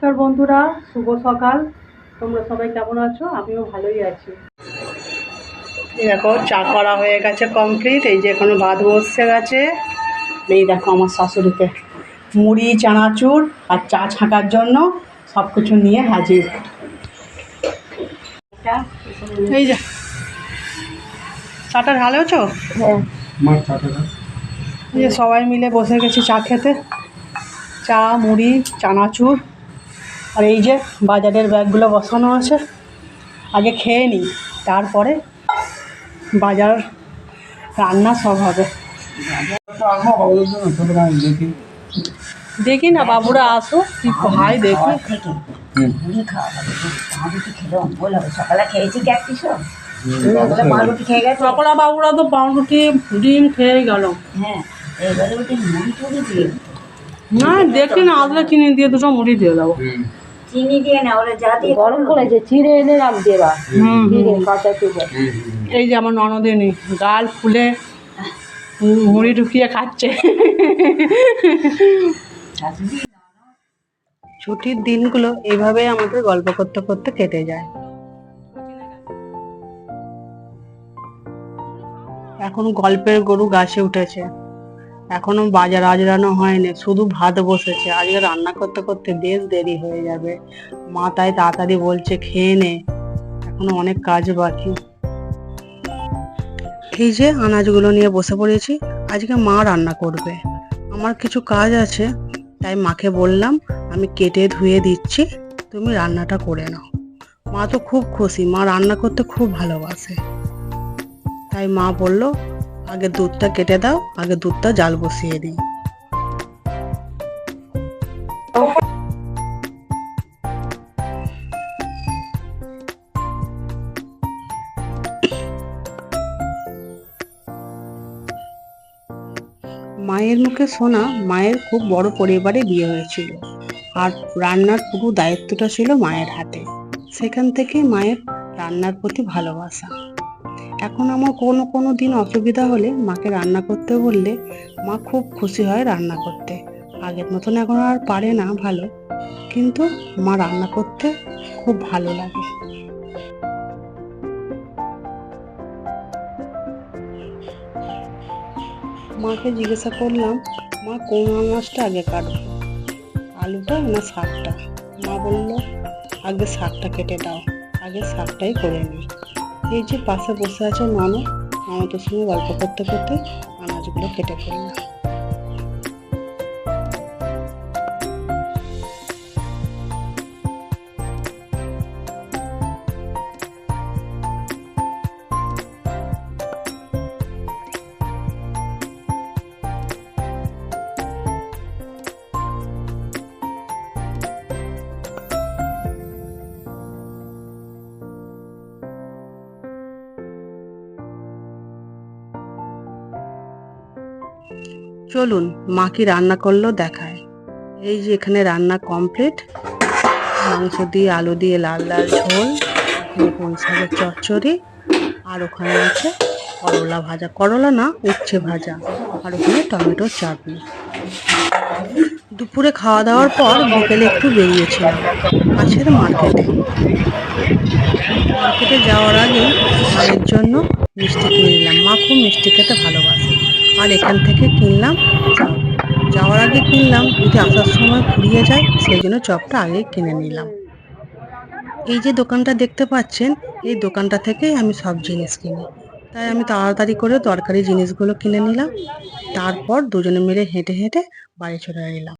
নমস্কার বন্ধুরা শুভ সকাল। তোমরা সবাই কেমন আছো? আমিও ভালোই আছি। এই দেখো চা করা হয়ে গেছে কমপ্লিট এই যে এখনও ভাত বসে গেছে। এই দেখো আমার শাশুড়িকে মুড়ি চানাচুর আর চা ছাঁকার জন্য সব কিছু নিয়ে হাজির। এই যে চাটা ঢালেওছো এই যে সবাই মিলে বসে গেছি চা খেতে। চা মুড়ি চানাচুর। আর এই যে বাজারের ব্যাগগুলো বসানো আছে, আগে খেয়ে নিই, তারপরে বাজার রান্না সব হবে। দেখি না বাবুরা আসো কি ভাই দেখি। বাবুরা তো ডিম খেয়ে দেখি না, আসলে চিনি দিয়ে দুটো মুড়ি দিয়ে দেবো। চিনি দিয়ে না ওরা যা দিয়ে গরম করেছে চিড়ে এনে রাখ দেবা চিড়ে কাঁচা চিড়ে। এই যে আমার ননদিনী গাল ফুলে মুড়ি ঢুকিয়ে খাচ্ছে। ছুটির দিনগুলো এইভাবে আমাদের গল্প করতে করতে কেটে যায়। এখন গল্পের গরু গাছে উঠেছে। এখনও বাজার আজরানো হয়নি, শুধু ভাত বসেছে। আজকে রান্না করতে করতে বেশ দেরি হয়ে যাবে। মা তাই তাড়াতাড়ি বলছে, খেয়ে নে, এখনও অনেক কাজ বাকি। এই যে আনাজগুলো নিয়ে বসে পড়েছি, আজকে মা রান্না করবে। আমার কিছু কাজ আছে, তাই মাকে বললাম, আমি কেটে ধুয়ে দিচ্ছি, তুমি রান্নাটা করে নাও। মা তো খুব খুশি, মা রান্না করতে খুব ভালোবাসে। তাই মা বলল আগে দুধটা কেটে দাও, আগে দুধটা জাল বসিয়ে দিই। মায়ের মুখে শোনা মায়ের খুব বড় পরিবারে বিয়ে হয়েছিল। আর রান্নার পুরো দায়িত্বটা ছিল মায়ের হাতে। সেখান থেকে মায়ের রান্নার প্রতি ভালোবাসা। এখন আমার কোনো কোনো দিন অসুবিধা হলে মাকে রান্না করতে বললে মা খুব খুশি হয় রান্না করতে। আগের মতন এখন আর পারে না ভালো, কিন্তু মা রান্না করতে খুব ভালো লাগে। মাকে জিজ্ঞাসা করলাম, মা, কোন আনাজটা আগে কাটবো? আলুটা না শাকটা? মা বলল, আগে শাকটা কেটে দাও, আগে শাকটাই করে নিই। এই যে পাশে বসে আছে মানুষ ননদের সঙ্গে গল্প করতে করতে আনাজগুলো কেটে ফেললাম। চলুন মা কি রান্না করল দেখায়। এই যে এখানে রান্না কমপ্লিট মাংস দিয়ে আলু দিয়ে লাল লাল ঝোল, এখানে চচ্চড়ি, আর ওখানে আছে করলা ভাজা। করলা না, উচ্ছে ভাজা। আর ওখানে টমেটোর চাটনি। দুপুরে খাওয়া দাওয়ার পর বিকেলে একটু বেরিয়েছিলাম কাছের মার্কেটে। মার্কেটে যাওয়ার আগে মায়ের জন্য মিষ্টি কিনে নিলাম। মা খুব মিষ্টি খেতে ভালোবাসে। আর এখান থেকে কিনলাম। যাওয়ার আগে কিনলাম যদি আসার সময় ফুরিয়ে যায়, সেই জন্য চপটা আগে কিনে নিলাম। এই যে দোকানটা দেখতে পাচ্ছেন, এই দোকানটা থেকেই আমি সব জিনিস কিনি। তাই আমি তাড়াতাড়ি করে দরকারি জিনিসগুলো কিনে নিলাম। তারপর দুজনে মিলে হেঁটে হেঁটে বাড়ি চলে এলাম।